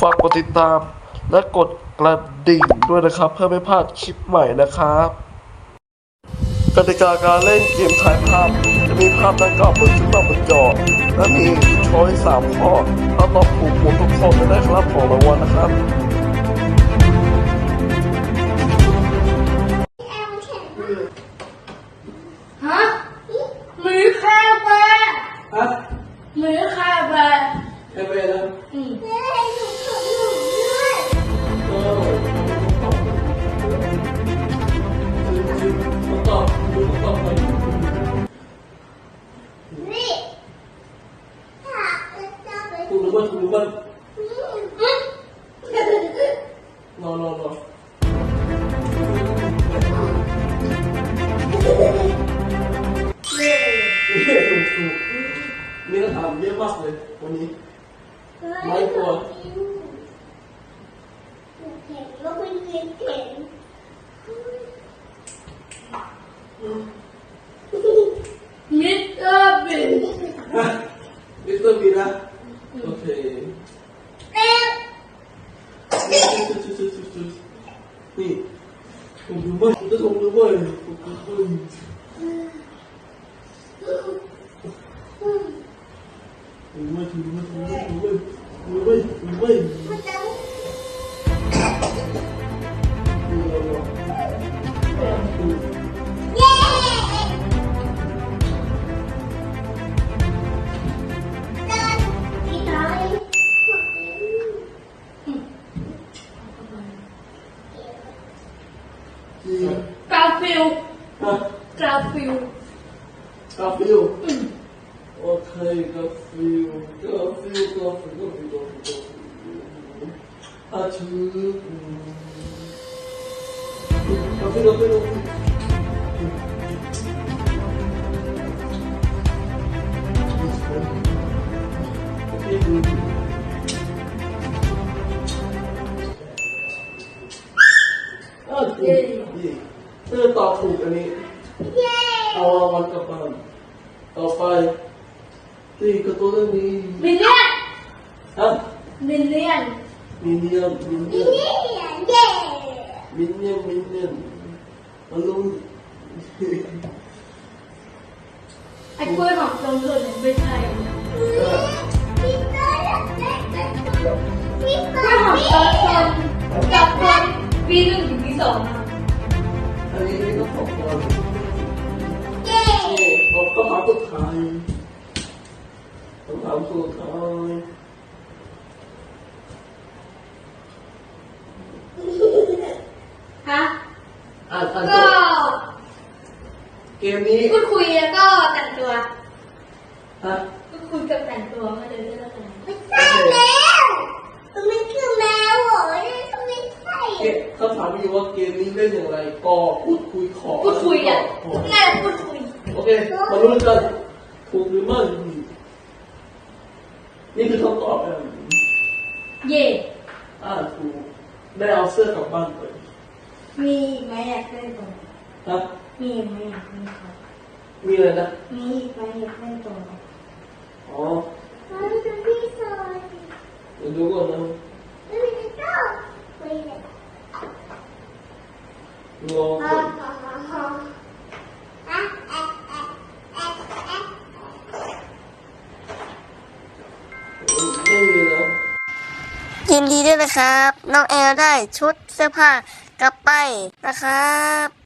ฝากกดติดตาม และกดกระดิ่งด้วยนะครับ เพื่อไม่พลาดคลิปใหม่นะครับ กติกาการเล่นเกมถ่ายภาพ จะมีภาพดังกล่าวเปิดขึ้นมาบนจอ และมีช้อยสามข้อถ้าตอบถูกหมดทุกคนจะได้รับของรางวัลนะครับ คุณรู้ว่าคุณรู้ว่ารอรอรอเย้ถูกถูกมีคำถามเยอะมากเลยวันนี้ไม่กลัวเห็นว่าคุณยืนเห็น มิสเตอร์บิน มิสเตอร์บีนะ โอเคเอ๊ะนี่ผมรู้ว่าผมจะลงรู้ว่าผมรู้ว่ารู้ว่ารู้ว่ารู้ว่ารู้ว่ารู้ว่ารู้ว่ามันจะเที่กาฟิลฮะกาฟิลกาฟิลโอเคกาฟิลกาฟิลกาฟิลกาฟิล เออถูกดีเธอตอบถูกอันนี้เย้เอารางวัลกลับบ้านต่อไปตีการ์ตูนเรื่องนี้มิลเลียนฮะมิลเลียนมินเนี่ยนมินเนี่ยนเย้เย้มินเนี่ยนมินเนี่ยนมันรู้ไอ้กล้วยหอมจงเกิดเนี่ยไม่ใช่พี่ก็อยากได้แต่พี่กก็ล้วยหอมไม่เติร์ดคนกับคนปีหนึ่งถึงปีสองำถามสุดท้ายฮะอ่านอ่านจก็บเกมนี้พูดคุยแล้วก็แต่งตัวฮะพูดคุยกับแต่งตัวไม่เลยเรื่องอะไรไม่ใช่แล้วมันคือแมวเหรอนี่ก็ไม่ใช่เกมคำถามมีอยู่ว่าเกมนี้เล่นอย่างไรก็พูดคุยขอพูดคุยอะขอแม่พูดคุยโอเคมาลุ้นกันถูกหรือไม่ นี่คือคำตอบนะเย่อ่าถูกได้เอาเสื้อกลับบ้านไปมีอีกไหมอยากเล่นต่อฮะมีอีกไหมอยากเล่นต่อมีอะไรนะมีอีกไหมอยากเล่นต่ออ๋อมันคือพี่ซอยเดี๋ยวดูก่อนนะไม่ได้ต้องไปเลยรอ ฮ่า ก่อน ฮ่าฮ่าฮ่าอะอะอะอะอะ ไม่มีแล้ว ยินดีด้วยนะครับ น้องแอลได้ชุดเสื้อผ้ากลับไปนะครับ